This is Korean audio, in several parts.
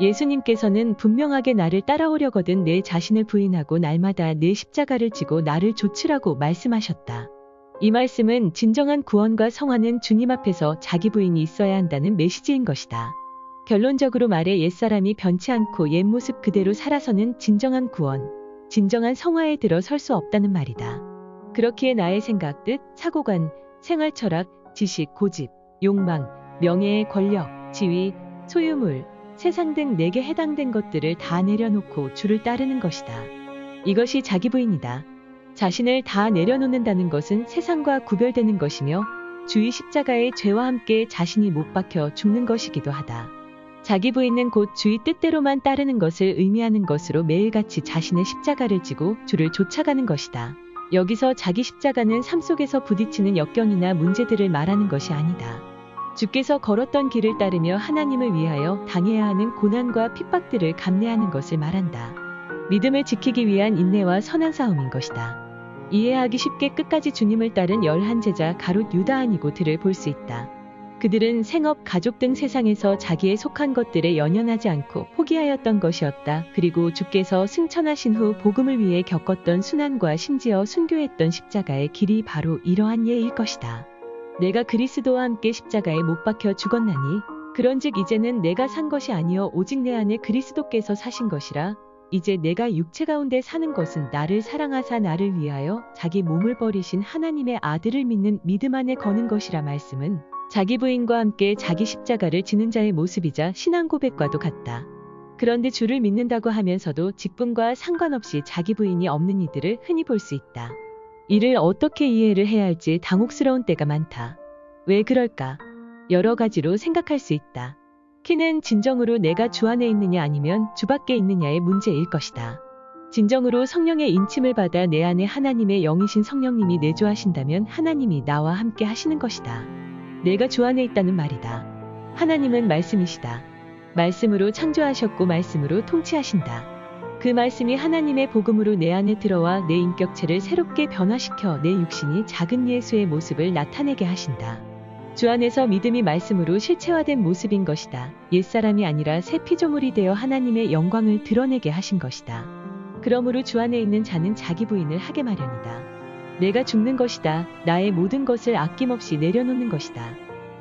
예수님께서는 분명하게 나를 따라오려거든 내 자신을 부인하고 날마다 내 십자가를 지고 나를 좇으라고 말씀하셨다. 이 말씀은 진정한 구원과 성화는 주님 앞에서 자기 부인이 있어야 한다는 메시지인 것이다. 결론적으로 말해 옛사람이 변치 않고 옛 모습 그대로 살아서는 진정한 구원, 진정한 성화에 들어설 수 없다는 말이다. 그렇기에 나의 생각, 뜻, 사고관, 생활 철학, 지식, 고집, 욕망, 명예, 권력, 지위, 소유물, 세상 등 내게 해당된 것들을 다 내려놓고 주를 따르는 것이다. 이것이 자기 부인이다. 자신을 다 내려놓는다는 것은 세상과 구별되는 것이며 주의 십자가의 죄와 함께 자신이 못 박혀 죽는 것이기도 하다. 자기 부인은 곧 주의 뜻대로만 따르는 것을 의미하는 것으로 매일같이 자신의 십자가를 지고 주를 쫓아가는 것이다. 여기서 자기 십자가는 삶 속에서 부딪히는 역경이나 문제들을 말하는 것이 아니다. 주께서 걸었던 길을 따르며 하나님을 위하여 당해야 하는 고난과 핍박들을 감내하는 것을 말한다. 믿음을 지키기 위한 인내와 선한 싸움인 것이다. 이해하기 쉽게 끝까지 주님을 따른 열한 제자 가롯 유다 아니고 들을 볼 수 있다. 그들은 생업, 가족 등 세상에서 자기에 속한 것들에 연연하지 않고 포기하였던 것이었다. 그리고 주께서 승천하신 후 복음을 위해 겪었던 순환과 심지어 순교했던 십자가의 길이 바로 이러한 예일 것이다. 내가 그리스도와 함께 십자가에 못 박혀 죽었나니 그런즉 이제는 내가 산 것이 아니요 오직 내 안에 그리스도께서 사신 것이라 이제 내가 육체 가운데 사는 것은 나를 사랑하사 나를 위하여 자기 몸을 버리신 하나님의 아들을 믿는 믿음 안에 거는 것이라 말씀은 자기 부인과 함께 자기 십자가를 지는 자의 모습이자 신앙 고백과도 같다. 그런데 주를 믿는다고 하면서도 직분과 상관없이 자기 부인이 없는 이들을 흔히 볼 수 있다. 이를 어떻게 이해를 해야 할지 당혹스러운 때가 많다. 왜 그럴까? 여러 가지로 생각할 수 있다. 키는 진정으로 내가 주 안에 있느냐 아니면 주 밖에 있느냐의 문제일 것이다. 진정으로 성령의 인침을 받아 내 안에 하나님의 영이신 성령님이 내주하신다면 하나님이 나와 함께 하시는 것이다. 내가 주 안에 있다는 말이다. 하나님은 말씀이시다. 말씀으로 창조하셨고 말씀으로 통치하신다. 그 말씀이 하나님의 복음으로 내 안에 들어와 내 인격체를 새롭게 변화시켜 내 육신이 작은 예수의 모습을 나타내게 하신다. 주 안에서 믿음이 말씀으로 실체화된 모습인 것이다. 옛사람이 아니라 새 피조물이 되어 하나님의 영광을 드러내게 하신 것이다. 그러므로 주 안에 있는 자는 자기 부인을 하게 마련이다. 내가 죽는 것이다. 나의 모든 것을 아낌없이 내려놓는 것이다.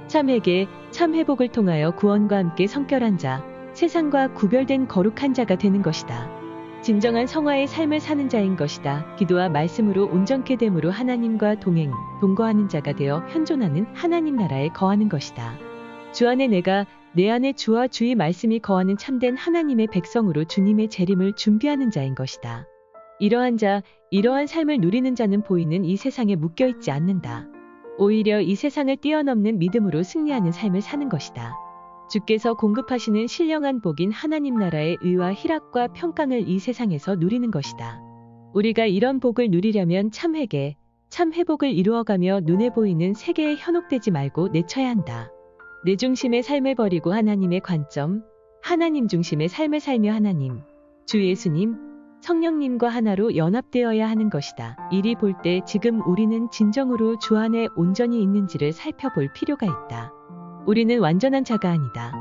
참 회개, 참 회복을 통하여 구원과 함께 성결한 자, 세상과 구별된 거룩한 자가 되는 것이다. 진정한 성화의 삶을 사는 자인 것이다. 기도와 말씀으로 온전케 됨으로 하나님과 동행, 동거하는 자가 되어 현존하는 하나님 나라에 거하는 것이다. 주 안에 내가 내 안에 주와 주의 말씀이 거하는 참된 하나님의 백성으로 주님의 재림을 준비하는 자인 것이다. 이러한 자, 이러한 삶을 누리는 자는 보이는 이 세상에 묶여 있지 않는다. 오히려 이 세상을 뛰어넘는 믿음으로 승리하는 삶을 사는 것이다. 주께서 공급하시는 신령한 복인 하나님 나라의 의와 희락과 평강을 이 세상에서 누리는 것이다. 우리가 이런 복을 누리려면 참 회개, 참 회복을 이루어가며 눈에 보이는 세계에 현혹되지 말고 내쳐야 한다. 내 중심의 삶을 버리고 하나님의 관점, 하나님 중심의 삶을 살며 하나님, 주 예수님, 성령님과 하나로 연합되어야 하는 것이다. 이리 볼 때 지금 우리는 진정으로 주 안에 온전히 있는지를 살펴볼 필요가 있다. 우리는 완전한 자가 아니다.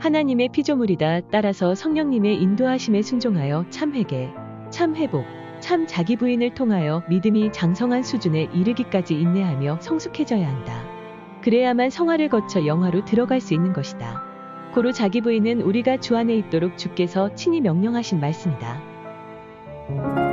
하나님의 피조물이다. 따라서 성령님의 인도하심에 순종하여 참 회개, 참 회복, 참 자기 부인을 통하여 믿음이 장성한 수준에 이르기까지 인내하며 성숙해져야 한다. 그래야만 성화를 거쳐 영화로 들어갈 수 있는 것이다. 고로 자기 부인은 우리가 주 안에 있도록 주께서 친히 명령하신 말씀이다.